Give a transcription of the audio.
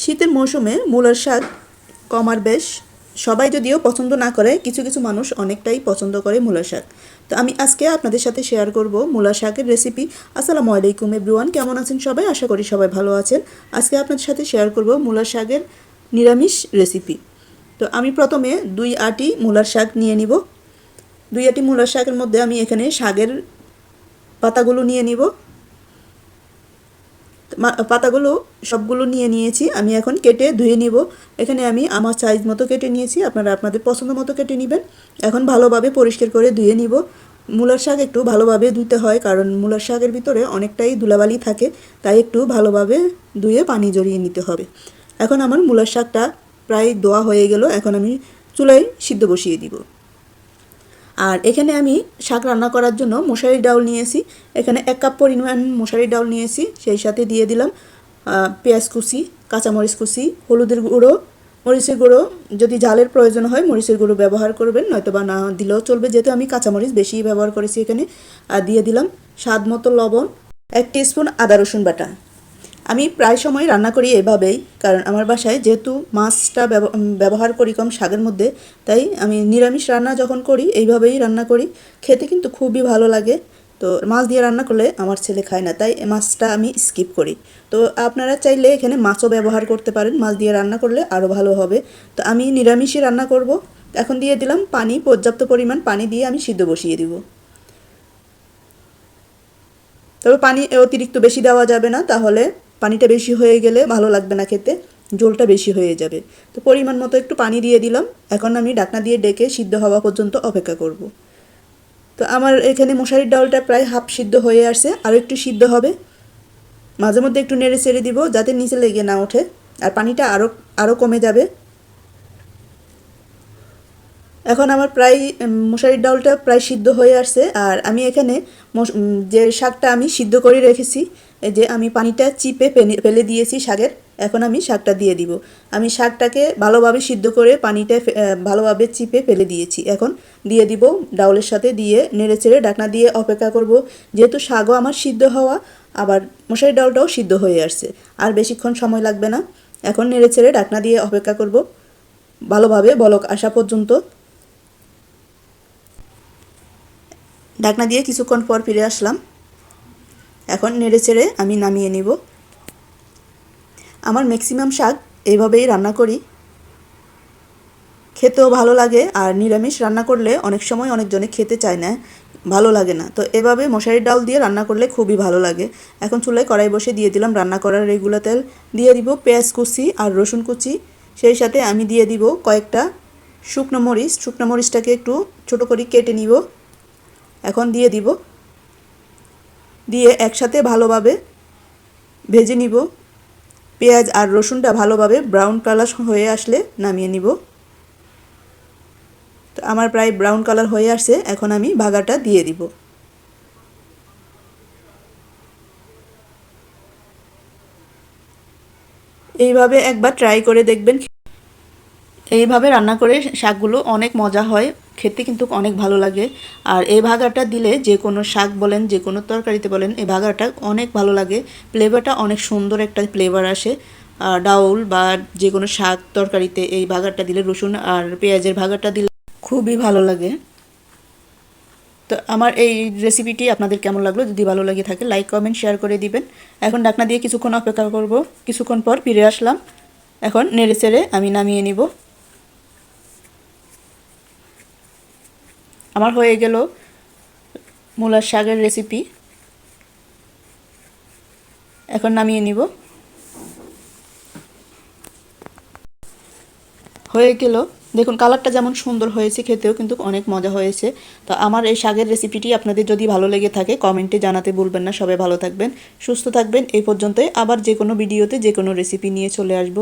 শীতের মৌসুমে মূলার শাক, কমার বেশ, সবাই যদিও পছন্দ না করে, কিছু কিছু মানুষ অনেকটাই পছন্দ করে মূলার শাক। তো আমি আজকে আপনাদের সাথে শেয়ার করব মূলা শাকের রেসিপি আসসালামু আলাইকুম এভরিওয়ান কেমন আছেন সবাই? আশা করি সবাই ভালো আছেন। আজকে আপনাদের সাথে শেয়ার করব মূলার শাকের নিরামিষ রেসিপি তো আমি প্রথমে দুই আটি মূলার শাক নিয়ে নিব। দুই আটি মূলার শাকের মধ্যে আমি এখানে শাকের পাতাগুলো নিয়ে নিব। পাতাগুলো সবগুলো নিয়ে নিয়েছি, আমি এখন কেটে ধুয়ে নিব। এখানে আমি আমার সাইজ মতো কেটে নিয়েছি, আপনারা আপনাদের পছন্দ মতো কেটে নেবেন। এখন ভালোভাবে পরিষ্কার করে ধুয়ে নিব। মূলার শাক একটু ভালোভাবে ধুতে হয়, কারণ মূলার শাকের ভিতরে অনেকটাই ধুলাবালি থাকে, তাই একটু ভালোভাবে ধুয়ে পানি জড়িয়ে নিতে হবে। এখন আমার মূলার শাকটা প্রায় দোয়া হয়ে গেল, এখন আমি চুলায় সিদ্ধ বসিয়ে দিব। আর এখানে আমি শাক রান্না করার জন্য মশারি ডাউল নিয়েছি। এখানে এক কাপ পরিমাণ মশারি ডাউল নিয়েছি, সেই সাথে দিয়ে দিলাম পেঁয়াজ কুচি, কাঁচামরিচ কুচি, হলুদের গুঁড়ো, মরিচের গুঁড়ো। যদি ঝালের প্রয়োজন হয়, মরিচের গুঁড়ো ব্যবহার করবেন নয়তো বা না দিলেও চলবে, যেহেতু আমি কাঁচামরিচ বেশি ব্যবহার করেছি এখানে। আর দিয়ে দিলাম স্বাদ মতো লবণ, এক স্পুন আদা রসুন বাটা। আমি প্রায় সময় রান্না করি এভাবেই, কারণ আমার বাসায় যেহেতু মাছটা ব্যব- ব্যবহার করি কম শাকের মধ্যে, তাই আমি নিরামিষ রান্না যখন করি এইভাবেই রান্না করি। খেতে কিন্তু খুবই ভালো লাগে। তো মাছ দিয়ে রান্না করলে আমার ছেলে খায় না, তাই মাছটা আমি স্কিপ করি। তো আপনারা চাইলে এখানে মাছও ব্যবহার করতে পারেন, মাছ দিয়ে রান্না করলে আরও ভালো হবে। তো আমি নিরামিষই রান্না করব। এখন দিয়ে দিলাম পানি, পর্যাপ্ত পরিমাণ পানি দিয়ে আমি সিদ্ধ বসিয়ে দিব। তবে পানি অতিরিক্ত বেশি দেওয়া যাবে না, তাহলে পানিটা বেশি হয়ে গেলে ভালো লাগবে না খেতে, জোলটা বেশি হয়ে যাবে। তো পরিমাণ মতো একটু পানি দিয়ে দিলাম। এখন আমি ডাকনা দিয়ে ডেকে সিদ্ধ হওয়া পর্যন্ত অপেক্ষা করব। তো আমার এখানে মশারির ডালটা প্রায় হাফ সিদ্ধ হয়ে আসছে, আর একটু সিদ্ধ হবে। মাঝে মধ্যে একটু নেড়ে ছেড়ে দিব, যাতে নিচে লেগে না ওঠে। আর পানিটা আরও আরও কমে যাবে। এখন আমার প্রায় মশারির ডালটা প্রায় সিদ্ধ হয়ে আসছে, আর আমি এখানে যে শাকটা আমি সিদ্ধ করে রেখেছি যে আমি পানিটা চিপে ফেলে দিয়েছি শাকের, এখন আমি শাকটা দিয়ে দিব। আমি শাকটাকে ভালোভাবে সিদ্ধ করে পানিটা ভালোভাবে চিপে ফেলে দিয়েছি। এখন দিয়ে দিব ডাউলের সাথে দিয়ে নেড়ে চেড়ে ডাকনা দিয়ে অপেক্ষা করব। যেহেতু শাকও আমার সিদ্ধ হওয়া, আবার মশারি ডালটাও সিদ্ধ হয়ে আসছে, আর বেশিক্ষণ সময় লাগবে না। এখন নেড়ে চেড়ে ডাকনা দিয়ে অপেক্ষা করব। ভালোভাবে বলক আসা পর্যন্ত ঢাকনা দিয়ে কিছুক্ষণ পর ফিরে আসলাম। এখন নেড়ে চেড়ে আমি নামিয়ে নিব। আমার ম্যাক্সিমাম শাক এইভাবেই রান্না করি। খেতেও ভালো লাগে আর নিরামিষ রান্না করলে অনেক সময় অনেকজনে খেতে চায় না, ভালো লাগে না। তো এভাবে মশারির ডাল দিয়ে রান্না করলে খুবই ভালো লাগে। এখন চুলায় কড়াই বসে দিয়ে দিলাম রান্না করার রেগুলা তেল। দিয়ে দিব পেঁয়াজ কুচি আর রসুন কুচি। সেই সাথে আমি দিয়ে দিব কয়েকটা শুকনো মরিচ। শুকনো মরিচটাকে একটু ছোটো করে কেটে নিব। এখন দিয়ে দিব। দিয়ে একসাথে ভালোভাবে ভেজে নিব। পেঁয়াজ আর রসুনটা ভালোভাবে ব্রাউন কালার হয়ে আসলে নামিয়ে নিব। তো আমার প্রায় ব্রাউন কালার হয়ে আসছে, এখন আমি ভাগাটা দিয়ে দিব। এইভাবে একবার ট্রাই করে দেখবেন এইভাবে রান্না করে শাকগুলো অনেক মজা হয়, খেতে কিন্তু অনেক ভালো লাগে। আর এই ভাগাটা দিলে যে কোনো শাক বলেন, যে কোনো তরকারিতে বলেন, এই ভাগাটা অনেক ভালো লাগে। ফ্লেভারটা অনেক সুন্দর একটা ফ্লেভার আসে। ডাউল বা যে কোনো শাক তরকারিতে এই ভাগাটা দিলে রসুন আর পেঁয়াজের ভাগাটা দিলে খুবই ভালো লাগে। তো আমার এই রেসিপিটি আপনাদের কেমন লাগল? যদি ভালো লাগে থাকে লাইক কমেন্ট শেয়ার করে দিবেন। এখন ডাকনা দিয়ে কিছুক্ষণ অপেক্ষা করব। কিছুক্ষণ পর ফিরে আসলাম। এখন নেড়ে চেড়ে আমি নামিয়ে নিব। আমার হয়ে গেল মূলার শাকের রেসিপি এখন নামিয়ে নিব। হয়ে গেল। দেখুন কালারটা যেমন সুন্দর হয়েছে খেতেও কিন্তু অনেক মজা হয়েছে। তো আমার এই শাকের রেসিপিটি আপনাদের যদি ভালো লেগে থাকে, কমেন্টে জানাতে ভুলবেন না। সবাই ভালো থাকবেন, সুস্থ থাকবেন। এই পর্যন্তই আবার যে কোনো ভিডিওতে যে কোনো রেসিপি নিয়ে চলে আসব।